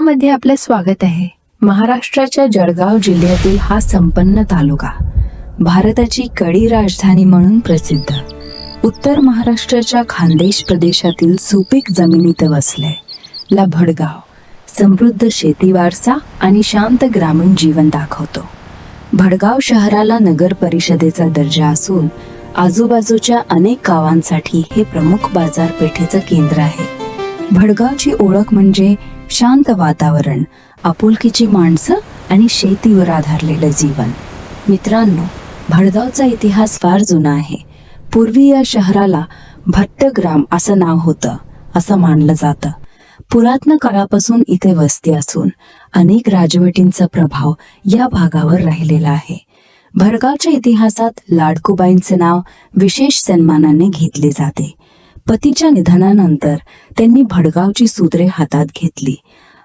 मध्ये आपले स्वागत आहे. महाराष्ट्राच्या जळगाव जिल्ह्यातील हा संपन्न तालुका भारताची कडी राजधानी म्हणून प्रसिद्ध. उत्तर महाराष्ट्राच्या खानदेश प्रदेशातील सुपीक जमिनीत वसले ला भडगाव समृद्ध शेती वारसा आणि शांत ग्रामीण जीवन दाखवतो. भडगाव शहराला नगर परिषदेचा दर्जा असून आजूबाजूच्या अनेक गावांसाठी हे प्रमुख बाजारपेठेचं केंद्र आहे. भडगावची ओळख म्हणजे शांत वातावरण आपुलकीची माणसं आणि शेतीवर आधारलेलं जीवन. मित्रांनो भडगावचा इतिहास फार जुना आहे. पूर्वी या शहराला भट्टग्राम असं नाव होतं असं मानलं जातं. पुरातन काळापासून इथे वस्ती असून अनेक राजवटींचा प्रभाव या भागावर राहिलेला आहे. भडगावच्या इतिहासात लाडकुबाईंचे नाव विशेष सन्मानाने घेतले जाते. पतीच्या निधनानंतर त्यांनी भडगावची सूत्रे हातात घेतली.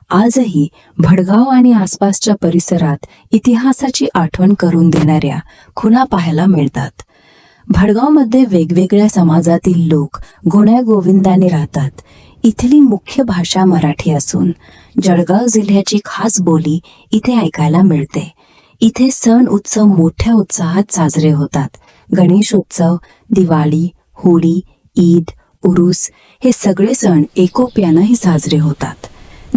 आजही भडगाव आणि आसपासच्या परिसरात इतिहासाची आठवण करून देणाऱ्या खुणा पाहायला मिळतात. भडगावमध्ये वेगवेगळ्या समाजातील लोक गुण्या गोविंदाने राहतात. इथली मुख्य भाषा मराठी असून जळगाव जिल्ह्याची खास बोली इथे ऐकायला मिळते. इथे सण उत्सव मोठ्या उत्साहात साजरे होतात. गणेशोत्सव दिवाळी होळी ईद उरूस हे सगळे सण एकोप्यानंही साजरे होतात.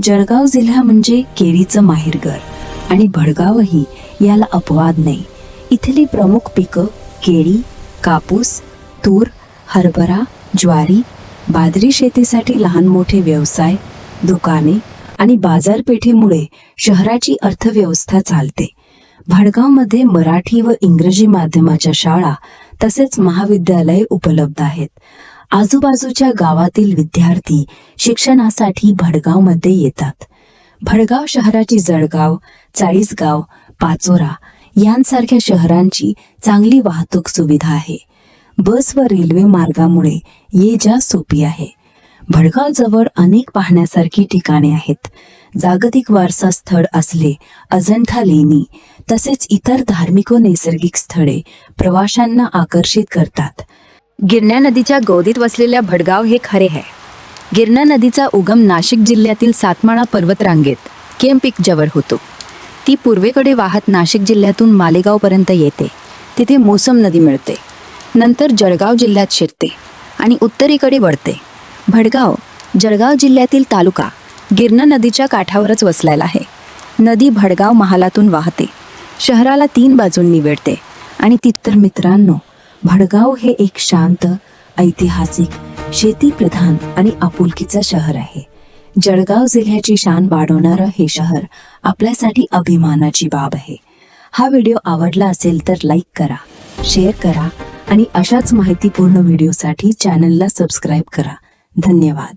जळगाव जिल्हा म्हणजे केळीचं माहेरघर आणि भडगावही याला अपवाद नाही. इथली प्रमुख पिकं केळी कापूस तूर हरभरा ज्वारी बाजरी शेतीसाठी लहान मोठे व्यवसाय दुकाने आणि बाजारपेठेमुळे शहराची अर्थव्यवस्था चालते. भडगावमध्ये मराठी व इंग्रजी माध्यमाच्या शाळा तसेच महाविद्यालय उपलब्ध आहेत. आजूबाजूच्या गावातील विद्यार्थी शिक्षणासाठी भडगावमध्ये येतात. भडगाव शहराची जळगाव चाळीसगाव पाचोरा यांसारख्या शहरांची चांगली वाहतूक सुविधा आहे. बस व रेल्वे मार्गामुळे ये जा सोपी आहे. भडगाव जवळ अनेक पाहण्यासारखी ठिकाणे आहेत. जागतिक वारसा स्थळ असले अजंठा लेणी तसेच इतर धार्मिक व नैसर्गिक स्थळे प्रवाशांना आकर्षित करतात. गिरण्या नदीच्या गोदीत वसलेल्या भडगाव हे खरे आहे. गिरणा नदीचा उगम नाशिक जिल्ह्यातील सातमाळा पर्वतरांगेत केमपिक जवळ होतो. ती पूर्वेकडे वाहत नाशिक जिल्ह्यातून मालेगावपर्यंत येते. तिथे मोसम नदी मिळते. नंतर जळगाव जिल्ह्यात शिरते आणि उत्तरेकडे वळते. भडगाव जळगाव जिल्ह्यातील तालुका गिरणा नदीच्या काठावरच वसलेला आहे. नदी भडगाव महालातून वाहते. शहराला तीन बाजूंनी वेढते आणि तिथं मित्रांनो भडगाव हे एक शांत ऐतिहासिक शेतीप्रधान आणि आपुलकीचं शहर आहे. जळगाव जिल्ह्याची शान वाढवणारं हे शहर आपल्यासाठी अभिमानाची बाब आहे. हा व्हिडिओ आवडला असेल तर लाईक करा शेअर करा आणि अशाच माहितीपूर्ण व्हिडिओसाठी चॅनलला सबस्क्राईब करा. धन्यवाद.